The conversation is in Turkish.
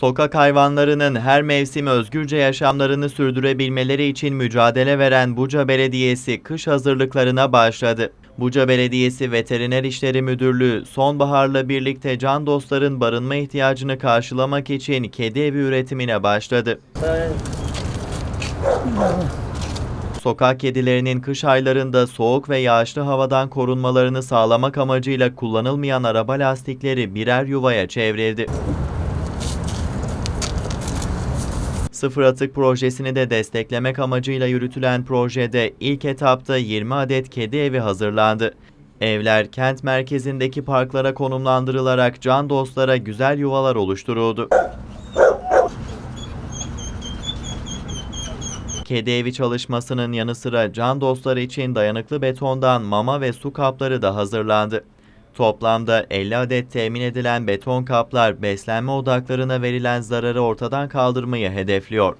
Sokak hayvanlarının her mevsim özgürce yaşamlarını sürdürebilmeleri için mücadele veren Buca Belediyesi kış hazırlıklarına başladı. Buca Belediyesi Veteriner İşleri Müdürlüğü sonbaharla birlikte can dostların barınma ihtiyacını karşılamak için kedi evi üretimine başladı. Sokak kedilerinin kış aylarında soğuk ve yağışlı havadan korunmalarını sağlamak amacıyla kullanılmayan araba lastikleri birer yuvaya çevrildi. Sıfır Atık projesini de desteklemek amacıyla yürütülen projede ilk etapta 20 adet kedi evi hazırlandı. Evler kent merkezindeki parklara konumlandırılarak can dostlara güzel yuvalar oluşturuldu. Kedi evi çalışmasının yanı sıra can dostları için dayanıklı betondan mama ve su kapları da hazırlandı. Toplamda 50 adet temin edilen beton kaplar beslenme odaklarına verilen zararı ortadan kaldırmayı hedefliyor.